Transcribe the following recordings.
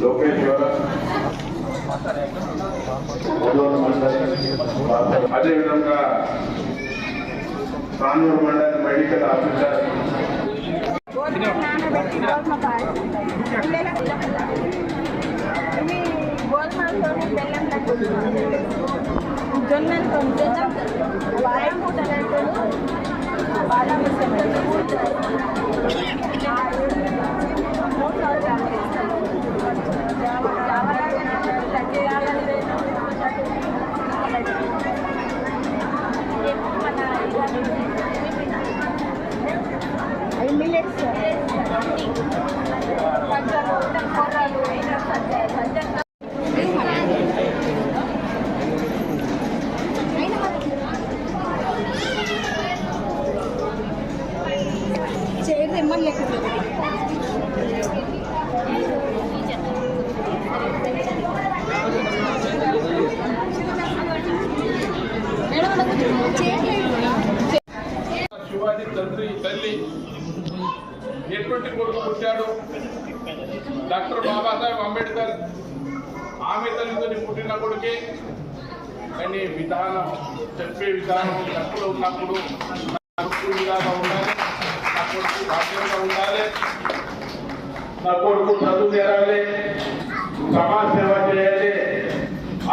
లోకేష్ గారు ఒంగోలు మండలి అదేవిధంగా కానూరు మండలి మెడికల్ ఆఫీసర్ జొన్నలతో శివాజీ తండ్రి తల్లి ఎటువంటి కొడుకు పుట్టాడు? డాక్టర్ బాబాసాహెబ్ అంబేద్కర్ ఆమె తల్లితో పుట్టిన కొడుకే. కానీ విధానం చెప్పే విధానం తప్పులు ఉన్నప్పుడు నా కొడుకు ఉండాలి నా ఉండాలి నా కొడుకు చదువు చేరాలి సమాజ సేవ చేయాలి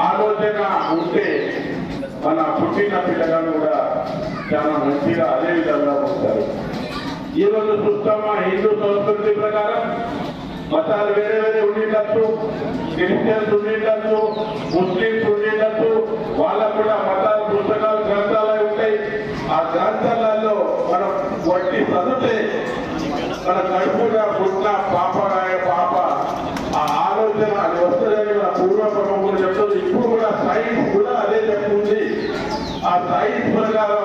ఆలోచన ఉంటే మన పుట్టిన పిల్లలను కూడా చాలా మంచిగా అదే విధంగా ఉంటారు ఈరోజు చూస్తామా హిందూ సంస్కృతి ప్రకారం మతాలు వేరే వేరే ఉండేటట్టు క్రిస్టియన్స్ ఉండేటట్టు ముస్లింస్ ఉండేటట్టు వాళ్ళకు కూడా మతాలు పుస్తకాలు గ్రంథాలు ఉంటాయి ఆ గ్రంథాలలో మనం వట్టి చదివితే మన కడుపుగా పుట్టిన పాపరాయ పాప ఆ ఆలోచన అది వస్తుందని మన పూర్వక్రమం కూడా చెప్తుంది. ఇప్పుడు కూడా సైన్స్ కూడా అదే చెప్తుంది. ఆ సైన్స్ ప్రకారం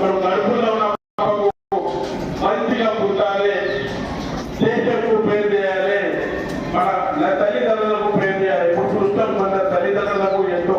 మనం కడుపులో ఉన్న పాపకు మంచిగా పుట్టాలి. దేశంకు పేరు చేయాలి. మన తల్లిదండ్రులకు పేరు చేయాలి. ఇప్పుడు చూస్తాం మన తల్లిదండ్రులకు ఎంతో